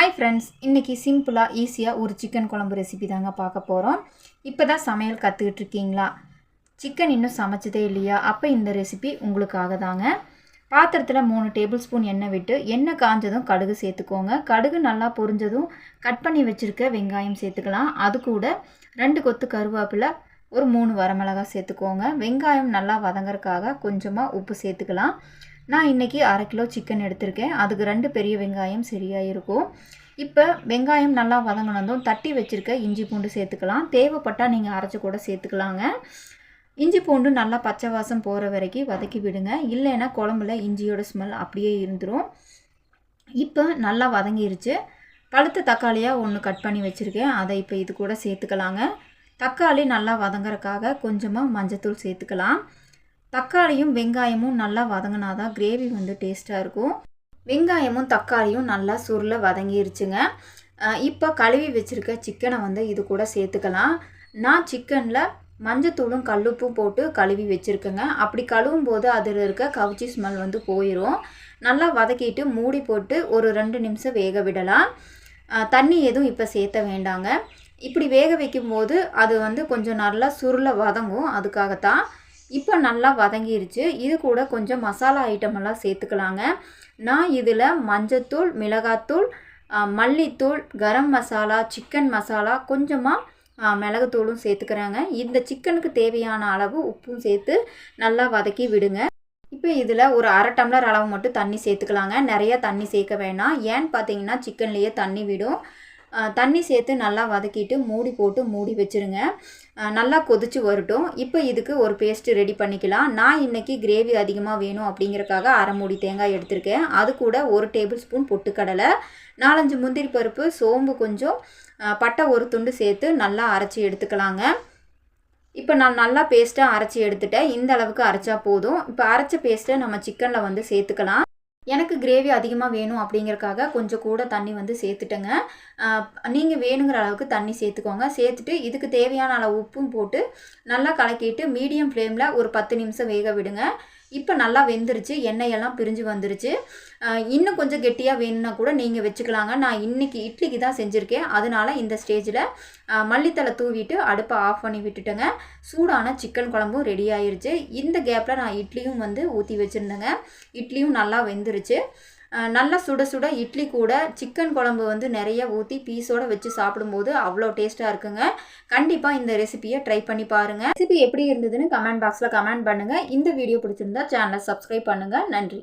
Hi friends இன்றைக்கி சிம்பிளாக ஈஸியாக ஒரு சிக்கன் குழம்பு ரெசிபி தாங்க பார்க்க போகிறோம் இப்போ தான் சமையல் கற்றுக்கிட்டு இருக்கீங்களா? சிக்கன் இன்னும் சமைச்சதே இல்லையா? அப்போ இந்த ரெசிபி உங்களுக்காக தாங்க. பாத்திரத்தில் மூணு டேபிள் ஸ்பூன் எண்ணெய் விட்டு எண்ணெய் காஞ்சதும் கடுகு சேர்த்துக்கோங்க. கடுகு நல்லா பொரிஞ்சதும் கட் பண்ணி வச்சுருக்க வெங்காயம் சேர்த்துக்கலாம். அது கூட ரெண்டு கொத்து கருவேப்பிலை ஒரு மூணு வரமிளகாய் சேர்த்துக்கோங்க. வெங்காயம் நல்லா வதங்கறதுக்காக கொஞ்சமாக உப்பு சேர்த்துக்கலாம். நான் இன்றைக்கி அரை கிலோ சிக்கன் எடுத்திருக்கேன். அதுக்கு ரெண்டு பெரிய வெங்காயம் சரியாக இருக்கும் இப்போ வெங்காயம் நல்லா வதங்கினதும் தட்டி வச்சுருக்க இஞ்சி பூண்டு சேர்த்துக்கலாம். தேவைப்பட்டால் நீங்கள் அரைச்சி கூட சேர்த்துக்கலாங்க. இஞ்சி பூண்டு நல்லா பச்சை வாசம் போகிற வரைக்கும் வதக்கி விடுங்க. இல்லைன்னா குழம்புல இஞ்சியோட ஸ்மெல் அப்படியே இருந்துடும் இப்போ நல்லா வதங்கிருச்சு. பழுத்த தக்காளியாக ஒன்று கட் பண்ணி வச்சுருக்கேன். அதை இப்போ இது கூட சேர்த்துக்கலாங்க. தக்காளி நல்லா வதங்குறதுக்காக கொஞ்சமாக மஞ்சத்தூள் சேர்த்துக்கலாம். தக்காளியும் வெங்காயமும் நல்லா வதங்கினா தான் கிரேவி வந்து டேஸ்ட்டாக இருக்கும். வெங்காயமும் தக்காளியும் நல்லா சுருள வதங்கிருச்சுங்க. இப்போ கழுவி வச்சுருக்க சிக்கனை வந்து இது கூட சேர்த்துக்கலாம். நான் சிக்கனில் மஞ்சத்தூளும் கல்லுப்பும் போட்டு கழுவி வச்சுருக்கேங்க. அப்படி கழுவும் போது அதில் இருக்க கவுச்சி ஸ்மெல் வந்து போயிடும் நல்லா வதக்கிட்டு மூடி போட்டு ஒரு ரெண்டு நிமிஷம் வேக விடலாம். தண்ணி எதுவும் இப்போ சேர்த்த வேண்டாங்க. இப்படி வேக வைக்கும்போது அது வந்து கொஞ்சம் நல்லா சுருளை வதங்கும். அதுக்காகத்தான் இப்போ நல்லா வதங்கிருச்சு. இது கூட கொஞ்சம் மசாலா ஐட்டம் எல்லாம் சேர்த்துக்கலாங்க. நான் இதில் மஞ்சத்தூள் மிளகாத்தூள் மல்லித்தூள் கரம் மசாலா சிக்கன் மசாலா கொஞ்சமாக மிளகுத்தூளும் சேர்த்துக்கிறாங்க. இந்த சிக்கனுக்கு தேவையான அளவு உப்பும் சேர்த்து நல்லா வதக்கி விடுங்க. இப்போ இதில் ஒரு அரை டம்ளர் அளவு மட்டும் தண்ணி சேர்த்துக்கலாங்க. நிறையா தண்ணி சேர்க்க வேணாம். ஏன்னு பார்த்தீங்கன்னா சிக்கன்லேயே தண்ணி விடும். தண்ணி சேர்த்து நல்லா வதக்கிட்டு மூடி போட்டு மூடி வச்சுருங்க. நல்லா கொதிச்சு வரட்டும். இப்போ இதுக்கு ஒரு பேஸ்ட்டு ரெடி பண்ணிக்கலாம். நான் இன்றைக்கி கிரேவி அதிகமாக வேணும் அப்படிங்கிறக்காக அரை மூடி தேங்காய் எடுத்திருக்கேன். அது கூட ஒரு டேபிள் ஸ்பூன் பொட்டுக்கடலை நாலஞ்சு முந்திரி பருப்பு சோம்பு கொஞ்சம் பட்டை ஒரு துண்டு சேர்த்து நல்லா அரைச்சி எடுத்துக்கலாங்க. இப்போ நான் நல்லா பேஸ்ட்டாக அரைச்சி எடுத்துட்டேன். இந்த அளவுக்கு அரைச்சா போதும். இப்போ அரைச்ச பேஸ்ட்டை நம்ம சிக்கனில் வந்து சேர்த்துக்கலாம். எனக்கு கிரேவி அதிகமாக வேணும் அப்படிங்கிறக்காக கொஞ்சம் கூட தண்ணி வந்து சேர்த்துட்டேங்க. நீங்கள் வேணுங்கிற அளவுக்கு தண்ணி சேர்த்துக்கோங்க. சேர்த்துட்டு இதுக்கு தேவையான அளவு உப்பும் போட்டு நல்லா கலக்கிட்டு மீடியம் ஃப்ளேமில் ஒரு பத்து நிமிஷம் வேக விடுங்க. இப்போ நல்லா வெந்துருச்சு எண்ணெயெல்லாம் பிரிஞ்சு வந்துருச்சு. இன்னும் கொஞ்சம் கெட்டியாக வேணும்னா கூட நீங்கள் வச்சுக்கலாங்க. நான் இன்றைக்கி இட்லிக்கு தான் செஞ்சுருக்கேன். அதனால் இந்த ஸ்டேஜில் மல்லித்தலை தூவிட்டு அடுப்பை ஆஃப் பண்ணி விட்டுட்டேங்க. சூடான சிக்கன் குழம்பும் ரெடி ஆயிருச்சு. இந்த கேப்பில் நான் இட்லியும் வந்து ஊற்றி வச்சுருந்தேங்க. இட்லியும் நல்லா வெந்துருச்சு. நல்லா சுட சுட இட்லி கூட சிக்கன் குழம்பு வந்து நிறைய ஊற்றி பீஸோடு வச்சு சாப்பிடும்போது அவ்வளோ டேஸ்ட்டாக இருக்குங்க. கண்டிப்பாக இந்த ரெசிபியை ட்ரை பண்ணி பாருங்கள் ரெசிபி எப்படி இருந்ததுன்னு கமெண்ட் பாக்ஸில் கமெண்ட் பண்ணுங்கள் இந்த வீடியோ பிடிச்சிருந்தா சேனலை சப்ஸ்கிரைப் பண்ணுங்கள் நன்றி.